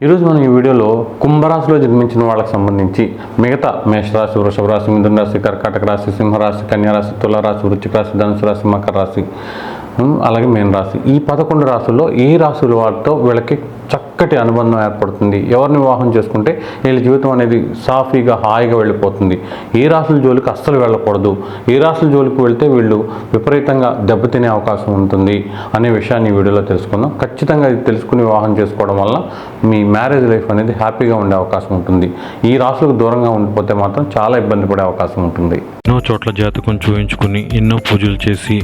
ఈరోజు మనం ఈ వీడియోలో కుంభరాశిలో జన్మించిన వాళ్ళకి సంబంధించి మిగతా మేషరాశి వృషభ రాశి మిథున రాశి కర్కాటక రాశి సింహరాశి కన్యారాశి తులారాశి వృచ్చిక రాశి ధనుసు రాశి మకర రాశి అలాగే మీన రాశి. ఈ పదకొండు రాశుల్లో ఏ రాశుల వారితో వీళ్ళకి చక్కటి అనుబంధం ఏర్పడుతుంది. ఎవరిని వివాహం చేసుకుంటే వీళ్ళ జీవితం అనేది సాఫీగా హాయిగా వెళ్ళిపోతుంది. ఏ రాశుల జోలికి అస్సలు వెళ్ళకూడదు. ఏ రాశుల జోలికి వెళ్తే వీళ్ళు విపరీతంగా దెబ్బతినే అవకాశం ఉంటుంది అనే విషయాన్ని వీడియోలో తెలుసుకుందాం. ఖచ్చితంగా ఇది తెలుసుకుని వివాహం చేసుకోవడం వల్ల మీ మ్యారేజ్ లైఫ్ అనేది హ్యాపీగా ఉండే అవకాశం ఉంటుంది. ఈ రాశులకు దూరంగా ఉండిపోతే మాత్రం చాలా ఇబ్బంది పడే అవకాశం ఉంటుంది. ఎన్నో చోట్ల జాతకం చూపించుకుని ఎన్నో పూజలు చేసి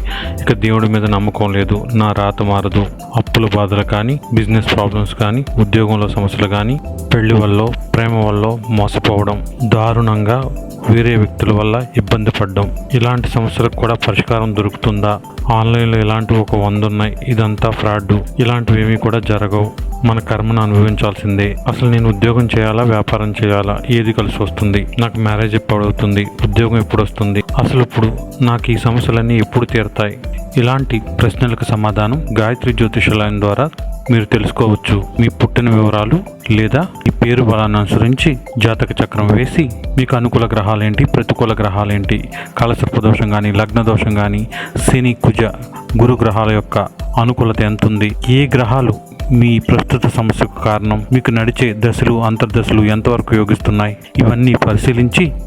ఇక దేవుడి మీద నమ్మకం లేదు నా రాత మారదు. అప్పుల బాధలు కానీ బిజినెస్ ప్రాబ్లమ్స్ కానీ ఉద్యోగంలో సమస్యలు కానీ పెళ్ళి వల్ల ప్రేమ వల్ల మోసపోవడం దారుణంగా వేరే వ్యక్తుల వల్ల ఇబ్బంది పడ్డం. ఇలాంటి సమస్యలకు కూడా పరిష్కారం దొరుకుతుందా? ఆన్లైన్లో ఇలాంటివి ఒక వంద ఉన్నాయి ఇదంతా ఫ్రాడ్ ఇలాంటివి ఏమీ కూడా జరగవు. మన కర్మను అనుభవించాల్సిందే. అసలు నేను ఉద్యోగం చేయాలా వ్యాపారం చేయాలా? ఏది కలిసి వస్తుంది? నాకు మ్యారేజ్ ఎప్పుడు అవుతుంది? ఉద్యోగం ఎప్పుడు వస్తుంది? అసలు ఇప్పుడు నాకు ఈ సమస్యలన్నీ ఎప్పుడు తీరుతాయి? ఇలాంటి ప్రశ్నలకు సమాధానం గాయత్రి జ్యోతిషాలయం ద్వారా మీరు తెలుసుకోవచ్చు. మీ పుట్టిన వివరాలు లేదా ఈ పేరు బలాన్ని అనుసరించి జాతక చక్రం వేసి మీకు అనుకూల గ్రహాలేంటి ప్రతికూల గ్రహాలేంటి కాలసర్ప దోషం కానీ లగ్న దోషం కానీ శని కుజ గురు గ్రహాల యొక్క అనుకూలత ఎంత ఉంది ఏ గ్రహాలు మీ ప్రస్తుత సమస్యకు కారణం? మీకు నడిచే దశలు అంతర్దశలు ఎంతవరకు యోగిస్తున్నాయి? ఇవన్నీ పరిశీలించి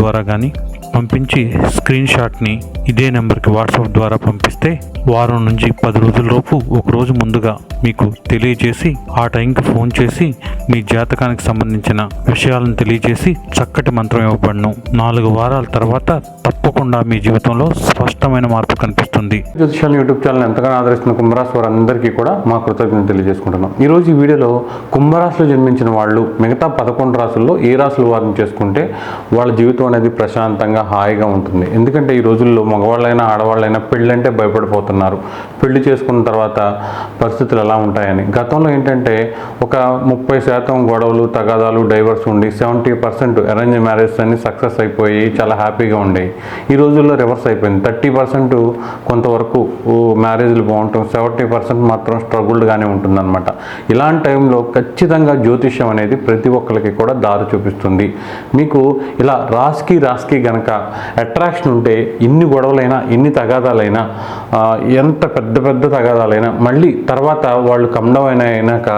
ద్వారా కానీ పంపించి స్క్రీన్ షాట్ని ఇదే నెంబర్కి వాట్సాప్ ద్వారా పంపిస్తే వారం నుంచి పది రోజులలోపు ఒక రోజు ముందుగా మీకు తెలియజేసి ఆ టైంకి ఫోన్ చేసి మీ జాతకానికి సంబంధించిన విషయాలను తెలియజేసి చక్కటి మంత్రం ఇవ్వబడను. నాలుగు వారాల తర్వాత తప్పకుండా మీ జీవితంలో స్పష్టమైన మార్పు కనిపిస్తుంది. జ్యోతిషాల యూట్యూబ్ ఛానల్ ఎంతగానో ఆదరిస్తున్న కుంభరాశి వారందరికీ కూడా మా కృతజ్ఞతలు తెలియజేసుకుంటున్నాం. ఈరోజు ఈ వీడియోలో కుంభరాశిలో జన్మించిన వాళ్ళు మిగతా పదకొండు రాసుల్లో ఏ రాసులు వారిని చేసుకుంటే వాళ్ళ జీవితం అనేది ప్రశాంతంగా హాయిగా ఉంటుంది. ఎందుకంటే ఈ రోజుల్లో మగవాళ్ళైనా ఆడవాళ్ళైనా పెళ్ళంటే భయపడిపోతున్నారు. పెళ్ళి చేసుకున్న తర్వాత పరిస్థితులు ఎలా ఉంటాయని. గతంలో ఏంటంటే ఒక ముప్పై శాతం గొడవలు తగాదాలు డైవర్స్ ఉండి సెవెంటీ పర్సెంట్ అరేంజ్ మ్యారేజ్ అన్ని సక్సెస్ అయిపోయి చాలా హ్యాపీగా ఉండేవి ఈ రోజుల్లో రివర్స్ అయిపోయింది. థర్టీ పర్సెంట్ కొంతవరకు మ్యారేజ్లు బాగుంటాం. సెవెంటీ పర్సెంట్ మాత్రం స్ట్రగుల్డ్గానే ఉంటుందన్నమాట. ఇలాంటి టైంలో ఖచ్చితంగా జ్యోతిష్యం అనేది ప్రతి ఒక్కరికి కూడా దారి చూపిస్తుంది. మీకు ఇలా రా రాసుకి రాసుకి గనక అట్రాక్షన్ ఉంటే ఎన్ని గొడవలైనా ఎన్ని తగాదాలైనా ఎంత పెద్ద పెద్ద తగాదాలైనా మళ్ళీ తర్వాత వాళ్ళు కమ్డమైన అయినాక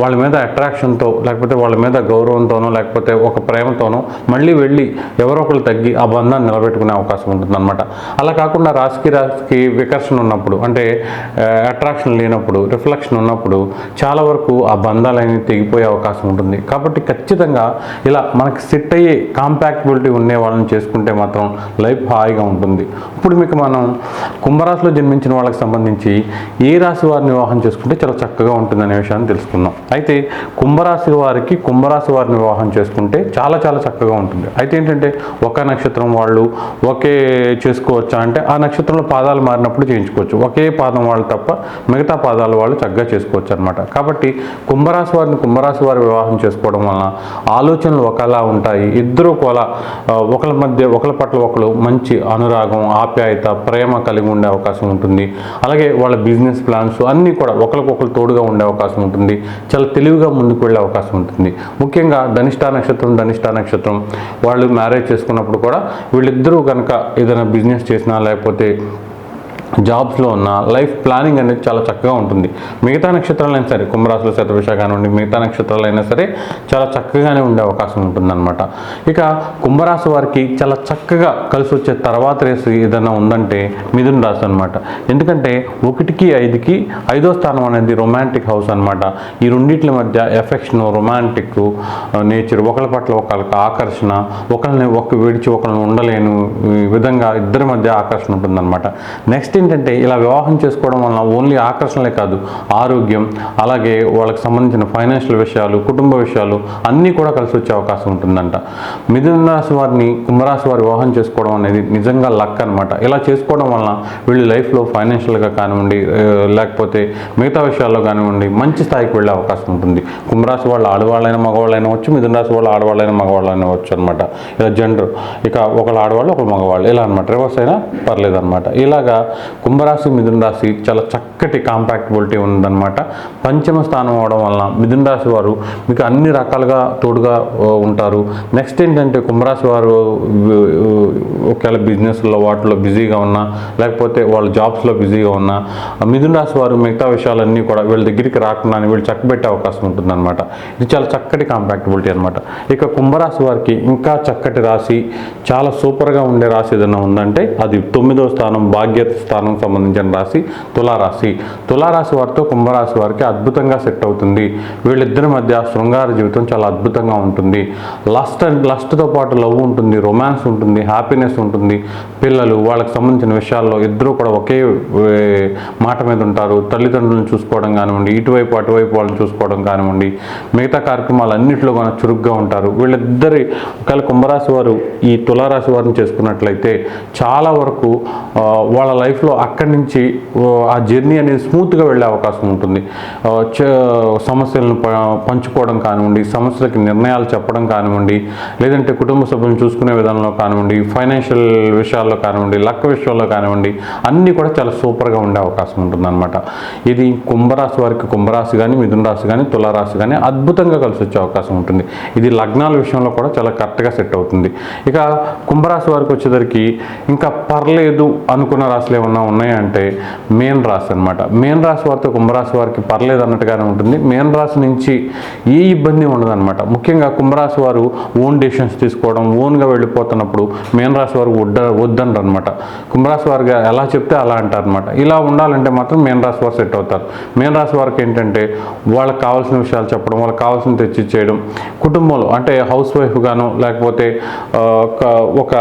వాళ్ళ మీద అట్రాక్షన్తో లేకపోతే వాళ్ళ మీద గౌరవంతోనో లేకపోతే ఒక ప్రేమతోనో మళ్ళీ వెళ్ళి ఎవరో ఒకరు తగ్గి ఆ బంధాన్ని నిలబెట్టుకునే అవకాశం ఉంటుందన్నమాట. అలా కాకుండా రాసుకి రాసుకి వికర్షణ ఉన్నప్పుడు అంటే అట్రాక్షన్ లేనప్పుడు రిఫ్లెక్షన్ ఉన్నప్పుడు చాలా వరకు ఆ బంధాలన్నీ తెగిపోయే అవకాశం ఉంటుంది. కాబట్టి ఖచ్చితంగా ఇలా మనకి సెట్ అయ్యే కాంపాక్టిబిలిటీ ఉండే వాళ్ళని చేసుకుంటే మాత్రం లైఫ్ హాయిగా ఉంటుంది. ఇప్పుడు మీకు మనం కుంభరాశిలో జన్మించిన వాళ్ళకి సంబంధించి ఏ రాశి వారిని వివాహం చేసుకుంటే చాలా చక్కగా ఉంటుందనే విషయాన్ని తెలుసుకుందాం. అయితే కుంభరాశి వారికి కుంభరాశి వారిని వివాహం చేసుకుంటే చాలా చాలా చక్కగా ఉంటుంది. అయితే ఏంటంటే ఒక నక్షత్రం వాళ్ళు ఒకే చేసుకోవచ్చా అంటే ఆ నక్షత్రంలో పాదాలు మారినప్పుడు చేయించుకోవచ్చు. ఒకే పాదం వాళ్ళు తప్ప మిగతా పాదాల వాళ్ళు చక్కగా చేసుకోవచ్చు అనమాట కాబట్టి కుంభరాశి వారిని కుంభరాశి వారి వివాహం చేసుకోవడం వలన ఆలోచనలు ఒకలా ఉంటాయి. ఇద్దరు కూడా ఒకరి మధ్య ఒకరి పట్ల ఒకరు మంచి అనురాగం ఆప్యాయత ప్రేమ కలిగి ఉండే అవకాశం ఉంటుంది. అలాగే వాళ్ళ బిజినెస్ ప్లాన్స్ అన్నీ కూడా ఒకరికొకరు తోడుగా ఉండే అవకాశం ఉంటుంది. చాలా తెలివిగా ముందుకు వెళ్ళే అవకాశం ఉంటుంది. ముఖ్యంగా ధనిష్ట నక్షత్రం ధనిష్ట నక్షత్రం. వాళ్ళు మ్యారేజ్ చేసుకున్నప్పుడు కూడా వీళ్ళిద్దరూ కనుక ఏదైనా బిజినెస్ చేసినా లేకపోతే జాబ్స్లో ఉన్న లైఫ్ ప్లానింగ్ అనేది చాలా చక్కగా ఉంటుంది. మిగతా నక్షత్రాలైనా సరే కుంభరాశుల శతవిష కానివ్వండి మిగతా నక్షత్రాలైనా సరే చాలా చక్కగానే ఉండే అవకాశం ఉంటుందన్నమాట. ఇక కుంభరాశి వారికి చాలా చక్కగా కలిసి వచ్చే తర్వాత రేసు ఏదైనా ఉందంటే మిథున రాశి అనమాట ఎందుకంటే ఒకటికి ఐదుకి ఐదో స్థానం అనేది రొమాంటిక్ హౌస్ అనమాట ఈ రెండింటి మధ్య ఎఫెక్షన్ రొమాంటిక్ నేచర్ ఒకరి పట్ల ఒకరికి ఆకర్షణ ఒకరిని ఒక విడిచి ఒకరిని ఉండలేను విధంగా ఇద్దరి మధ్య ఆకర్షణ ఉంటుందన్నమాట. నెక్స్ట్ ఏంటంటే ఇలా వివాహం చేసుకోవడం వలన ఓన్లీ ఆకర్షణలే కాదు ఆరోగ్యం అలాగే వాళ్ళకి సంబంధించిన ఫైనాన్షియల్ విషయాలు కుటుంబ విషయాలు అన్నీ కూడా కలిసి వచ్చే అవకాశం ఉంటుందంట. మిథున రాశి వారిని కుంభరాశి వారి వివాహం చేసుకోవడం అనేది నిజంగా లక్ అనమాట ఇలా చేసుకోవడం వలన వీళ్ళు లైఫ్లో ఫైనాన్షియల్గా కానివ్వండి లేకపోతే మిగతా విషయాల్లో కానివ్వండి మంచి స్థాయికి వెళ్ళే అవకాశం ఉంటుంది. కుంభరాశి వాళ్ళు ఆడవాళ్ళైనా మగవాళ్ళైనా వచ్చు మిథున రాశి వాళ్ళు ఆడవాళ్ళైనా మగవాళ్ళైనా వచ్చు అనమాట ఇలా జెండర్ ఇక ఒకళ్ళు ఆడవాళ్ళు ఒకళ్ళు మగవాళ్ళు ఇలా అనమాట రివర్స్ అయినా పర్లేదు అనమాట ఇలాగా కుంభరాశి మిథున రాశి చాలా చక్కటి కాంపాక్టబిలిటీ ఉందన్నమాట. పంచమ స్థానం అవడం వలన మిథున రాశి వారు మీకు అన్ని రకాలుగా తోడుగా ఉంటారు. నెక్స్ట్ ఏంటంటే కుంభరాశి వారు ఒకవేళ బిజినెస్లో వాటిలో బిజీగా ఉన్నా లేకపోతే వాళ్ళ జాబ్స్లో బిజీగా ఉన్నా ఆ మిథున రాశి వారు మిగతా విషయాలన్నీ కూడా వీళ్ళ దగ్గరికి రాకుండా వీళ్ళు చక్కబెట్టే అవకాశం ఉంటుందన్నమాట. ఇది చాలా చక్కటి కాంపాక్టబిలిటీ అనమాట ఇక కుంభరాశి వారికి ఇంకా చక్కటి రాశి చాలా సూపర్గా ఉండే రాశి ఏదైనా ఉందంటే అది తొమ్మిదో స్థానం భాగ్యత స్థానం స్థానం సంబంధించిన రాశి తులారాశి. తులారాశి వారితో కుంభరాశి వారికి అద్భుతంగా సెట్ అవుతుంది. వీళ్ళిద్దరి మధ్య శృంగార జీవితం చాలా అద్భుతంగా ఉంటుంది. లస్ట్ అండ్ లస్ట్తో పాటు లవ్ ఉంటుంది రొమాన్స్ ఉంటుంది హ్యాపీనెస్ ఉంటుంది. పిల్లలు వాళ్ళకి సంబంధించిన విషయాల్లో ఇద్దరూ కూడా ఒకే మాట మీద ఉంటారు. తల్లిదండ్రులను చూసుకోవడం కానివ్వండి ఇటువైపు అటువైపు వాళ్ళని చూసుకోవడం కానివ్వండి మిగతా కార్యక్రమాలు అన్నింటిలో కూడా చురుగ్గా ఉంటారు. వీళ్ళిద్దరి ఒకవేళ కుంభరాశి వారు ఈ తులారాశి వారిని చేసుకున్నట్లయితే చాలా వరకు వాళ్ళ లైఫ్లో అక్కడి నుంచి ఆ, జర్నీ అనేది స్మూత్గా వెళ్ళే అవకాశం ఉంటుంది. చ- సమస్యలను ప- పంచుకోవడం కానివ్వండి సమస్యలకి నిర్ణయాలు చెప్పడం కానివ్వండి లేదంటే కుటుంబ సభ్యులను చూసుకునే విధానంలో కానివ్వండి ఫైనాన్షియల్ విషయాల్లో కానివ్వండి లక్క విషయాల్లో కానివ్వండి అన్నీ కూడా చాలా సూపర్గా ఉండే అవకాశం ఉంటుందన్నమాట. ఇది కుంభరాశి వారికి కుంభరాశి కానీ మిథున రాశి కానీ తులారాశి కానీ అద్భుతంగా కలిసి వచ్చే అవకాశం ఉంటుంది. ఇది లగ్నాల విషయంలో కూడా చాలా కరెక్ట్గా సెట్ అవుతుంది. ఇక కుంభరాశి వారికి వచ్చేసరికి ఇంకా పర్లేదు అనుకున్న రాశులు ఏమన్నా ఉన్నాయంటే మేన్ రాశి అనమాట మేన్ రాశి వారితో కుంభరాశి వారికి పర్లేదు అన్నట్టుగానే ఉంటుంది. మేన్ రాశి నుంచి ఏ ఇబ్బంది ఉండదన్నమాట. ముఖ్యంగా కుంభరాశి వారు ఓన్ డెసిషన్స్ తీసుకోవడం ఓన్గా వెళ్ళిపోతున్నప్పుడు మేన్ రాశి వారు వద్ద వద్దంటారు అనమాట కుంభరాశి వారిగా ఎలా చెప్తే అలా అంటారు అనమాట ఇలా ఉండాలంటే మాత్రం మేన్ రాశి వారు సెట్ అవుతారు. మేన్ రాశి వారికి ఏంటంటే వాళ్ళకి కావాల్సిన విషయాలు చెప్పడం వాళ్ళకి కావాల్సిన తెచ్చి చేయడం కుటుంబంలో అంటే హౌస్ వైఫ్ గాను లేకపోతే ఒక- ఒక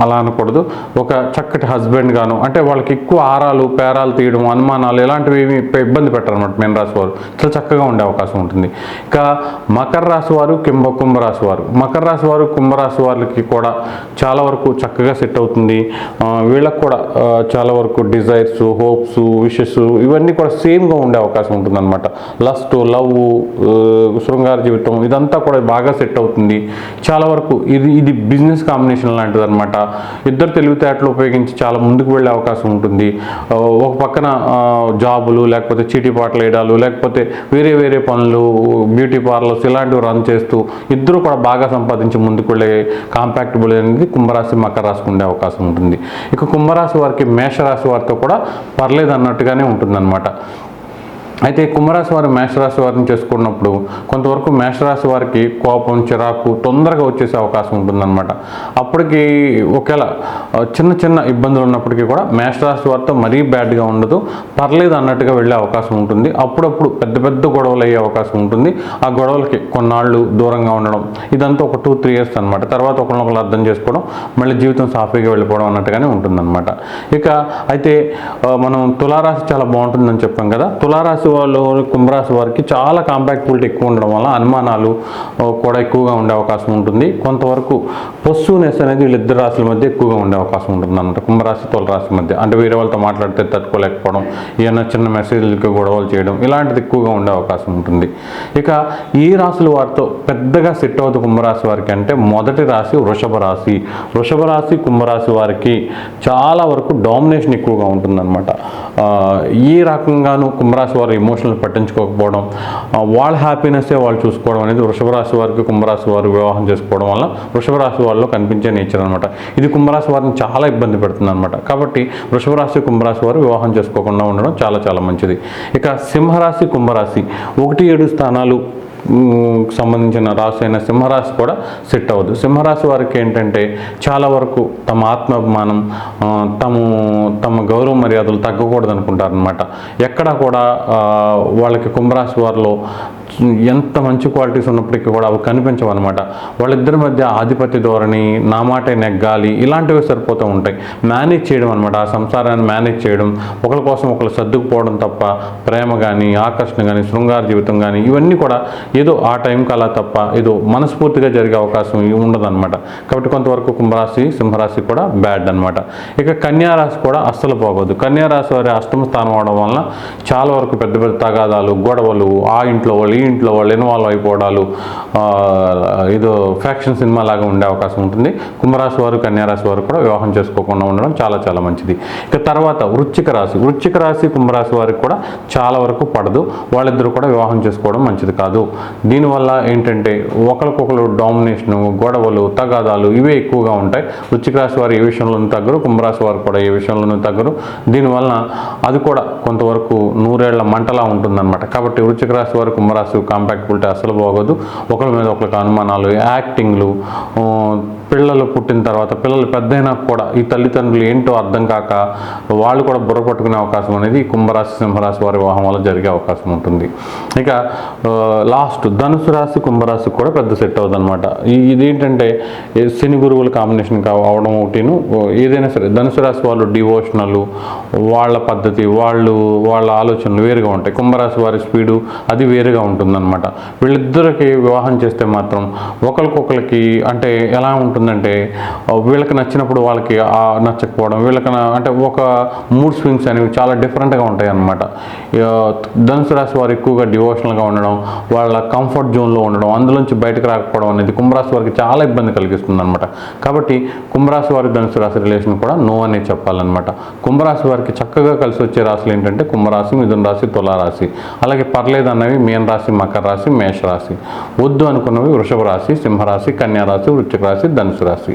అలా అనకూడదు. ఒక చక్కటి హస్బెండ్ గాను అంటే వాళ్ళకి ఎక్కువ ఆరాలు పేరాలు తీయడం అనుమానాలు ఇలాంటివి ఏమి ఇబ్బంది పెట్టరు అనమాట మీన రాశి వారు చాలా చక్కగా ఉండే అవకాశం ఉంటుంది. ఇక మకర రాశి వారు కింబ కుంభరాశి వారు మకర రాశి వారు కుంభరాశి వారికి కూడా చాలా వరకు చక్కగా సెట్ అవుతుంది. ఆ, వీళ్ళకి కూడా చాలా వరకు డిజైర్స్ హోప్స్ విషెస్ ఇవన్నీ కూడా సేమ్గా ఉండే అవకాశం ఉంటుంది అనమాట లస్ట్ లవ్ శృంగార జీవితం ఇదంతా కూడా బాగా సెట్ అవుతుంది. చాలా వరకు ఇది ఇది బిజినెస్ కాంబినేషన్ లాంటిది అనమాట ఇద్దరు తెలివితేటలు ఉపయోగించి చాలా ముందుకు వెళ్ళే అవకాశం ఉంటుంది. ఒక పక్కన జాబులు లేకపోతే చీటీ వేయడాలు లేకపోతే వేరే వేరే పనులు బ్యూటీ పార్లర్స్ ఇలాంటివి రన్ చేస్తూ ఇద్దరు కూడా బాగా సంపాదించి ముందుకు వెళ్ళే కాంపాక్టబుల్ అనేది కుంభరాశి మకర రాశికి ఉండే అవకాశం ఉంటుంది. ఇక కుంభరాశి వారికి మేషరాశి వారితో కూడా పర్లేదు అన్నట్టుగానే ఉంటుందన్నమాట. అయితే కుంభరాశి వారు మేషరాశి వారిని చేసుకున్నప్పుడు కొంతవరకు మేషరాశి వారికి కోపం చిరాకు తొందరగా వచ్చేసే అవకాశం ఉంటుందన్నమాట. అప్పటికి ఒకవేళ చిన్న చిన్న ఇబ్బందులు ఉన్నప్పటికీ కూడా మేషరాశి వారితో మరీ బ్యాడ్గా ఉండదు. పర్లేదు అన్నట్టుగా వెళ్ళే అవకాశం ఉంటుంది. అప్పుడప్పుడు పెద్ద పెద్ద గొడవలు అయ్యే అవకాశం ఉంటుంది. ఆ గొడవలకి కొన్నాళ్ళు దూరంగా ఉండడం ఇదంతా ఒక టూ త్రీ ఇయర్స్ అనమాట తర్వాత ఒకరినొకరు అర్థం చేసుకోవడం మళ్ళీ జీవితం సాఫీగా వెళ్ళిపోవడం అన్నట్టుగానే ఉంటుందన్నమాట. ఇక అయితే మనం తులారాశి చాలా బాగుంటుందని చెప్పాం కదా. తులారాశి వాళ్ళు కుంభరాశి వారికి చాలా కాంపాక్టబిలిటీ ఎక్కువ ఉండడం వల్ల అనుమానాలు కూడా ఎక్కువగా ఉండే అవకాశం ఉంటుంది. కొంతవరకు పొస్సునెస్ అనేది వీళ్ళిద్దరు రాశుల మధ్య ఎక్కువగా ఉండే అవకాశం ఉంటుంది అన్నమాట. కుంభరాశి తులరాశి మధ్య. అంటే వేరే వాళ్ళతో మాట్లాడితే తట్టుకోలేకపోవడం ఏమైనా చిన్న మెసేజ్లకి గొడవలు చేయడం ఇలాంటిది ఎక్కువగా ఉండే అవకాశం ఉంటుంది. ఇక ఈ రాశుల వారితో పెద్దగా సెట్ అవుతుంది కుంభరాశి వారికి అంటే మొదటి రాశి వృషభ రాశి. వృషభ రాశి కుంభరాశి వారికి చాలా వరకు డామినేషన్ ఎక్కువగా ఉంటుందన్నమాట. ఈ రకంగాను కుంభరాశి వారు ఎమోషనల్ పట్టించుకోకపోవడం వాళ్ళ హ్యాపీనెస్సే వాళ్ళు చూసుకోవడం అనేది వృషభ రాశి వారికి కుంభరాశి వారు వివాహం చేసుకోవడం వల్ల వృషభ రాశి వారిలో కనిపించే నేచర్ అనమాట. ఇది కుంభరాశి వారిని చాలా ఇబ్బంది పెడుతుంది అనమాట. కాబట్టి వృషభ రాశి కుంభరాశి వారు వివాహం చేసుకోకుండా ఉండడం చాలా చాలా మంచిది. ఇక సింహరాశి కుంభరాశి ఒకటి ఏడు స్థానాలు సంబంధించిన రాశి అయిన సింహరాశి కూడా సెట్ అవ్వదు. సింహరాశి వారికి ఏంటంటే చాలా వరకు తమ ఆత్మాభిమానం తము తమ గౌరవ మర్యాదలు తగ్గకూడదు అనుకుంటారనమాట ఎక్కడ కూడా వాళ్ళకి కుంభరాశి వారిలో ఎంత మంచి క్వాలిటీస్ ఉన్నప్పటికీ కూడా అవి కనిపించవు అనమాట వాళ్ళిద్దరి మధ్య ఆధిపత్య ధోరణి నా మాటే నెగ్గాలి ఇలాంటివి సరిపోతూ ఉంటాయి. మేనేజ్ చేయడం అనమాట ఆ సంసారాన్ని మేనేజ్ చేయడం ఒకరి కోసం ఒకరు సర్దుకుపోవడం తప్ప ప్రేమ కానీ ఆకర్షణ కానీ శృంగార జీవితం కానీ ఇవన్నీ కూడా ఏదో ఆ టైంకి అలా తప్ప ఏదో మనస్ఫూర్తిగా జరిగే అవకాశం ఉండదు అనమాట కాబట్టి కొంతవరకు కుంభరాశి సింహరాశి కూడా బ్యాడ్ అనమాట ఇక కన్యారాశి కూడా అస్సలు పోకూడదు కన్యారాశి వారి అష్టమ స్థానం అవడం వలన చాలా వరకు పెద్ద పెద్ద తగాదాలు గొడవలు ఆ ఇంట్లో వాళ్ళు ఈ ఇంట్లో వాళ్ళు ఇన్వాల్వ్ అయిపోవడాలు ఏదో ఫ్యాక్షన్ సినిమా లాగా ఉండే అవకాశం ఉంటుంది. కుంభరాశి వారు కన్యారాశి వారు కూడా వివాహం చేసుకోకుండా ఉండడం చాలా చాలా మంచిది. ఇక తర్వాత వృచ్చిక రాశి. వృచ్చిక రాశి కుంభరాశి వారికి కూడా చాలా వరకు పడదు. వాళ్ళిద్దరూ కూడా వివాహం చేసుకోవడం మంచిది కాదు. దీనివల్ల ఏంటంటే ఒకరికొకరు డామినేషను గొడవలు తగాదాలు ఇవే ఎక్కువగా ఉంటాయి. వృచ్చిక రాశి వారు ఏ విషయంలోనూ తగ్గరు కుంభరాశి వారు కూడా ఏ విషయంలోనూ తగ్గరు. దీనివల్ల అది కూడా కొంతవరకు నూరేళ్ళ మంటలా ఉంటుందన్నమాట. కాబట్టి వృచ్చిక రాశి వారు కుంభరాశి కాంపాక్టబిలిటీ అసలు బాగోదు. ఒకరి మీద ఒకరికి అనుమానాలు యాక్టింగ్లు పిల్లలు పుట్టిన తర్వాత పిల్లలు పెద్దయినా కూడా ఈ తల్లిదండ్రులు ఏంటో అర్థం కాక వాళ్ళు కూడా బుర్ర పట్టుకునే అవకాశం అనేది కుంభరాశి సింహరాశి వారి వివాహం వల్ల జరిగే అవకాశం ఉంటుంది. ఇక లాస్ట్ ధనుసు రాశి కుంభరాశి కూడా పెద్ద సెట్ అవుతుంది అనమాట ఇదేంటంటే శని గురువుల కాంబినేషన్ కావడం ఒకటిను ఏదైనా సరే ధనుసు రాశి వాళ్ళు డివోషనలు వాళ్ళ పద్ధతి వాళ్ళు వాళ్ళ ఆలోచనలు వేరుగా ఉంటాయి. కుంభరాశి వారి స్పీడు అది వేరుగా ఉంటుందన్నమాట. వీళ్ళిద్దరికి వివాహం చేస్తే మాత్రం ఒకరికొకరికి అంటే ఎలా ఉంటుందంటే వీళ్ళకి నచ్చినప్పుడు వాళ్ళకి నచ్చకపోవడం వీళ్ళకి అంటే ఒక మూడ్ స్వింగ్స్ అనేవి చాలా డిఫరెంట్గా ఉంటాయి అన్నమాట ధనుసు రాశి వారు ఎక్కువగా డివోషనల్గా ఉండడం వాళ్ళ కంఫర్ట్ జోన్లో ఉండడం అందులోంచి బయటకు రాకపోవడం అనేది కుంభరాశి వారికి చాలా ఇబ్బంది కలిగిస్తుంది అనమాట కాబట్టి కుంభరాశి వారి ధనుసు రాశి రిలేషన్ కూడా నో అనే చెప్పాలన్నమాట. కుంభరాశి వారికి చక్కగా కలిసి వచ్చే రాశులు ఏంటంటే కుంభరాశి మిథున రాశి తులారాశి అలాగే పర్లేదు అన్నవి మీన రాశి మకర రాశి మేషరాశి. వద్దు అనుకున్నవి వృషభ రాశి సింహరాశి కన్యా రాశి వృశ్చిక రాశి ధనుసు రాశి